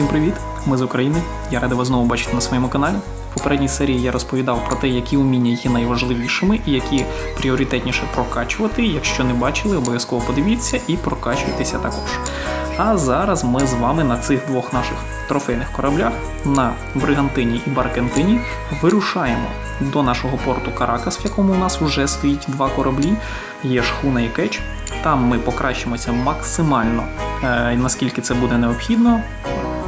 Усім привіт! Ми з України. Я радий вас знову бачити на своєму каналі. В попередній серії я розповідав про те, які уміння є найважливішими і які пріоритетніше прокачувати. Якщо не бачили, обов'язково подивіться і прокачуйтеся також. А зараз ми з вами на цих двох наших трофейних кораблях на Бригантині і Баркентині вирушаємо до нашого порту Каракас, в якому у нас вже стоїть два кораблі. Є шхуна і кетч. Там ми покращимося максимально, е, наскільки це буде необхідно.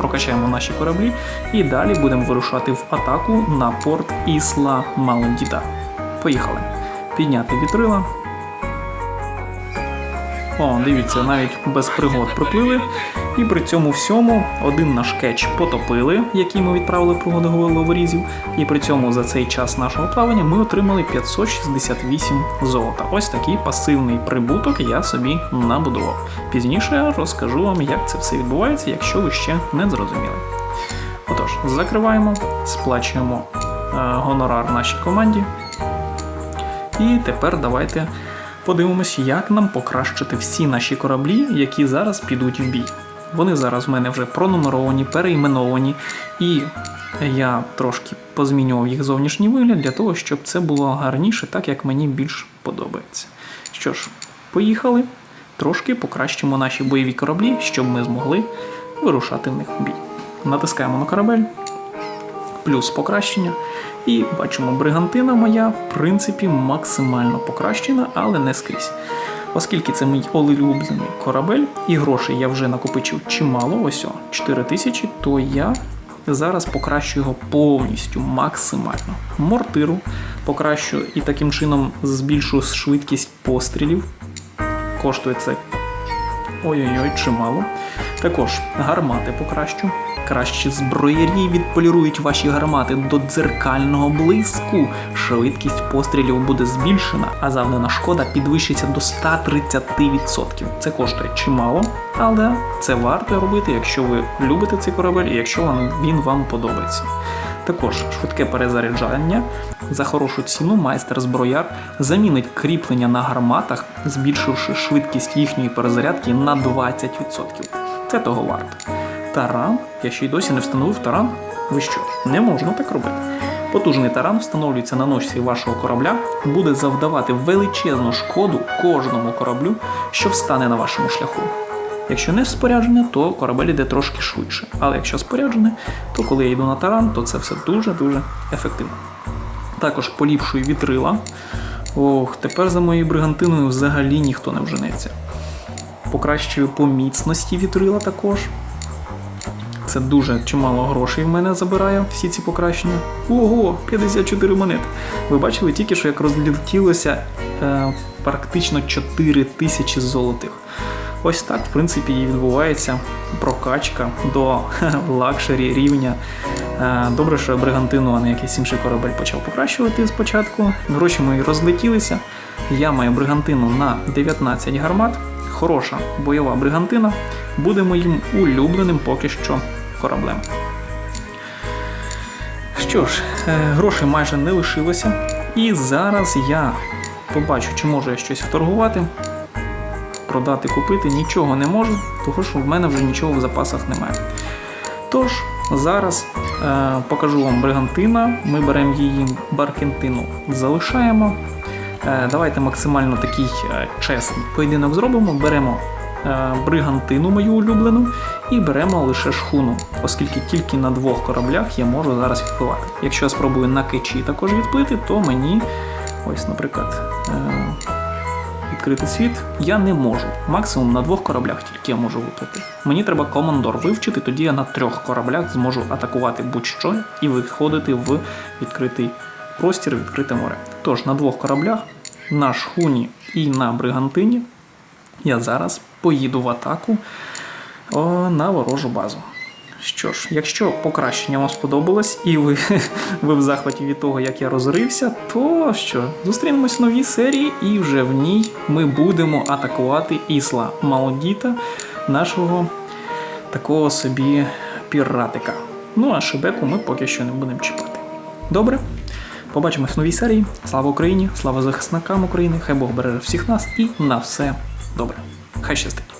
Прокачаємо наші кораблі і далі будемо вирушати в атаку на порт Ісла Малендіта. Поїхали. Підняти вітрила. О, дивіться, навіть без пригод приплили. І при цьому всьому один наш кетч потопили, який ми відправили пригоди головорізів. І при цьому за цей час нашого плавання ми отримали 568 золота. Ось такий пасивний прибуток я собі набудував. Пізніше розкажу вам, як це все відбувається, якщо ви ще не зрозуміли. Отож, закриваємо, сплачуємо е, гонорар нашій команді. І тепер давайте подивимось, як нам покращити всі наші кораблі, які зараз підуть в бій. Вони зараз в мене вже пронумеровані, перейменовані, і я трошки позмінював їх зовнішній вигляд для того, щоб це було гарніше, так як мені більш подобається. Що ж, поїхали. Трошки покращимо наші бойові кораблі, щоб ми змогли вирушати в них в бій. Натискаємо на корабель, плюс покращення. І бачимо, бригантина моя, в принципі, максимально покращена, але не скрізь. Оскільки це мій улюблений корабель, і грошей я вже накопичив чимало, ось о, 4 тисячі, то я зараз покращу його повністю, максимально. Мортиру покращу і таким чином збільшу швидкість пострілів. Коштує це ой-ой-ой, чимало. Також гармати покращу. Кращі зброярі відполірують ваші гармати до дзеркального блиску. Швидкість пострілів буде збільшена, а завдана шкода підвищиться до 130%. Це коштує чимало, але це варто робити, якщо ви любите цей корабель і якщо він вам подобається. Також швидке перезаряджання за хорошу ціну майстер зброяр замінить кріплення на гарматах, збільшивши швидкість їхньої перезарядки на 20%. Це того варто. Таран, я ще й досі не встановив таран. Ви що, не можна так робити. Потужний таран встановлюється на ножці вашого корабля, буде завдавати величезну шкоду кожному кораблю, що встане на вашому шляху. Якщо не споряджене, то корабель йде трошки швидше. Але якщо споряджене, то коли я йду на таран, то це все дуже-дуже ефективно. Також поліпшую вітрила. Ох, тепер за моєю бригантиною взагалі ніхто не вженеться. Покращую по міцності вітрила також. Це дуже чимало грошей в мене забирає всі ці покращення. Ого, 54 монети. Ви бачили тільки, що як розлетілося е, практично 4 тисячі золотих. Ось так, в принципі, і відбувається прокачка до лакшері рівня. Е, Добре, що бригантину, а не якийсь інший корабель почав покращувати спочатку. Гроші мої розлетілися. Я маю бригантину на 19 гармат. Хороша бойова бригантина буде моїм улюбленим поки що кораблем. Що ж, е, грошей майже не лишилося. І зараз я побачу, чи можу я щось вторгувати продати, купити нічого не можу, тому що в мене вже нічого в запасах немає. Тож, зараз е, покажу вам бригантина. Ми беремо її баркентину, залишаємо. Е, давайте максимально такий е, чесний поєдинок зробимо. Беремо е, бригантину мою улюблену і беремо лише шхуну, оскільки тільки на двох кораблях я можу зараз відпливати. Якщо я спробую на кичі також відплити, то мені, ось, наприклад. Е, відкрити світ я не можу. Максимум на двох кораблях тільки я можу виплити. Мені треба командор вивчити, тоді я на трьох кораблях зможу атакувати будь-що і виходити в відкритий простір, відкрите море. Тож на двох кораблях, на шхуні і на бригантині, я зараз поїду в атаку о, на ворожу базу. Що ж, якщо покращення вам сподобалось і ви, ви в захваті від того, як я розорився, то що, зустрінемось в новій серії, і вже в ній ми будемо атакувати Ісла Малодіта, нашого такого собі піратика. Ну а Шебеку ми поки що не будемо чіпати. Добре? Побачимось в новій серії. Слава Україні! Слава захисникам України! Хай Бог береже всіх нас і на все добре. Хай щастить!